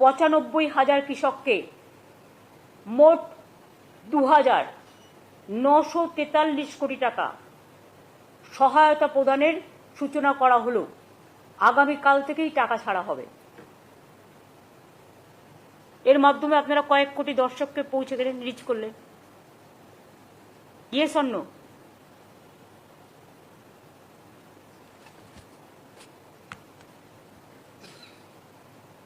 পঁচানব্বই হাজার কৃষককে মোট দু হাজার নশো তেতাল্লিশ কোটি টাকা সহায়তা প্রদানের সূচনা করা হলো। আগামীকাল থেকেই টাকা ছাড়া হবে। এর মাধ্যমে আপনারা কয়েক কোটি দর্শককে পৌঁছে গেলেন রিচ করলেন। ইয়ে অন্য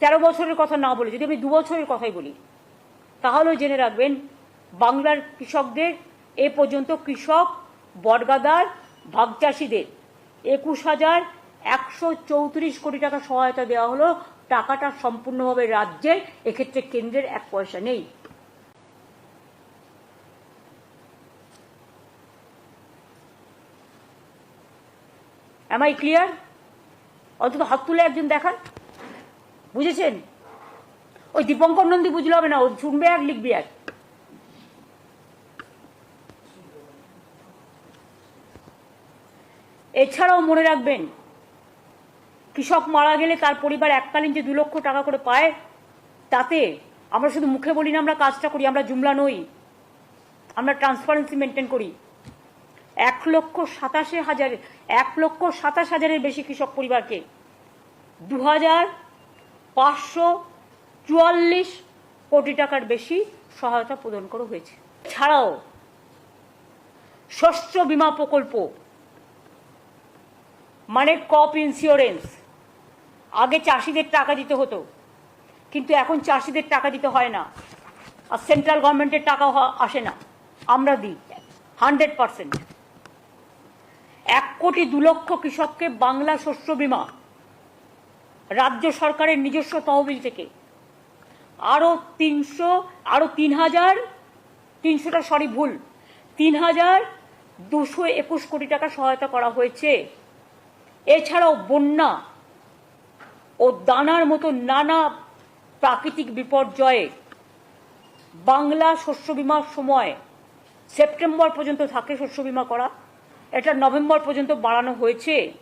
তেরো বছরের কথা না বলে, যদি আমি দু বছরের কথাই বলি, তাহলেও জেনে রাখবেন, বাংলার কৃষকদের এ পর্যন্ত কৃষক, বটগাদার ভাগ চাষিদের একুশ হাজার একশো চৌত্রিশ কোটি টাকা সহায়তা দেওয়া হলো, টাকাটা সম্পূর্ণভাবে রাজ্যের এক্ষেত্রে কেন্দ্রের এক পয়সা নেই। এম আই ক্লিয়ার অন্তত হাত তুলে একজন দেখান। বুঝেছেন? ওই দীপঙ্কর নন্দী বুঝলে হবে না, ও শুনবে এক লিখবে এক এছাড়াও মনে রাখবেন, কৃষক মারা গেলে তার পরিবার এককালীন যে দু লক্ষ টাকা করে পায়, তাতে আমরা শুধু মুখে বলি না, আমরা কাজটা করি, আমরা জুমলা নই, আমরা ট্রান্সপারেন্সি মেনটেন করি। এক লক্ষ সাতাশে হাজার, এক লক্ষ সাতাশ হাজারের বেশি কৃষক পরিবারকে দু হাজার পাঁচশো চুয়াল্লিশ কোটি টাকার বেশি সহায়তা প্রদান করা হয়েছে। ছাড়াও শস্য বীমা প্রকল্প মানে কপ ইন্স্যুরেন্স আগে চাষিদের টাকা দিতে হতো, কিন্তু এখন চাষিদের টাকা দিতে হয় না আর সেন্ট্রাল গভর্নমেন্টের টাকা আসে না। আমরা দিই হান্ড্রেড পার্সেন্ট এক কোটি দু লক্ষ কৃষককে বাংলা শস্য বীমা রাজ্য সরকারের নিজস্ব তহবিল থেকে। আরও তিনশো আরও তিন হাজার, তিনশোটা সরি ভুল, তিন হাজার দুশো একুশ কোটি টাকা সহায়তা করা হয়েছে। এছাড়াও বন্যা ও দানার মতো নানা প্রাকৃতিক বিপর্যয়ে বাংলা শস্য বিমার সময় সেপ্টেম্বর পর্যন্ত থাকে শস্য বিমা করা। এটা নভেম্বর পর্যন্ত বাড়ানো হয়েছে।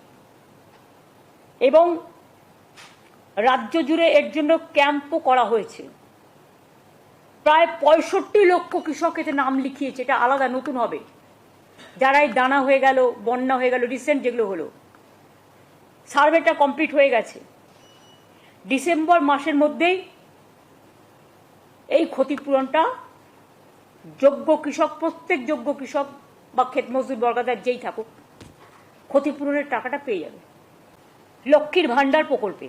এবং রাজ্য জুড়ে এর জন্য ক্যাম্পও করা হয়েছে। প্রায় পঁয়ষট্টি লক্ষ কৃষক এতে নাম লিখিয়েছে এটা আলাদা, নতুন হবে। যারাই দানা হয়ে গেল, বন্যা হয়ে গেল রিসেন্ট যেগুলো হলো। সার্ভেটা কমপ্লিট হয়ে গেছে। ডিসেম্বর মাসের মধ্যেই এই ক্ষতিপূরণটা যোগ্য কৃষক, প্রত্যেক যোগ্য কৃষক বা ক্ষেত মজদুর বর্গাদার যেই থাকুক, ক্ষতিপূরণের টাকাটা পেয়ে যাবে। লক্ষ্মীর ভাণ্ডার প্রকল্পে।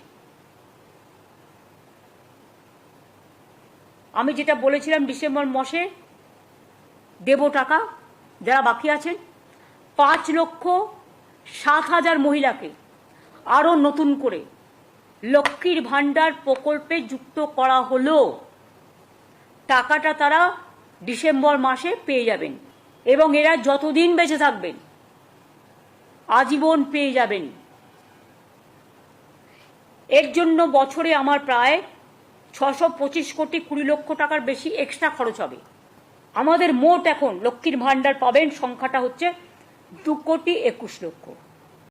আমি যেটা বলেছিলাম ডিসেম্বর মাসে, দেব টাকা, যারা বাকি আছেন, পাঁচ লক্ষ সাত হাজার মহিলাকে আরও নতুন করে লক্ষ্মীর ভাণ্ডার প্রকল্পে যুক্ত করা হলো। টাকাটা তারা ডিসেম্বর মাসে পেয়ে যাবেন এবং এরা যতদিন বেঁচে থাকবেন, আজীবন পেয়ে যাবেন। এর জন্য বছরে আমার প্রায় ছশো পঁচিশ কোটি কুড়ি লক্ষ টাকার বেশি এক্সট্রা খরচ হবে। আমাদের মোট এখন লক্ষ্মীর ভাণ্ডার পাবেন সংখ্যাটা হচ্ছে দু কোটি একুশ লক্ষ।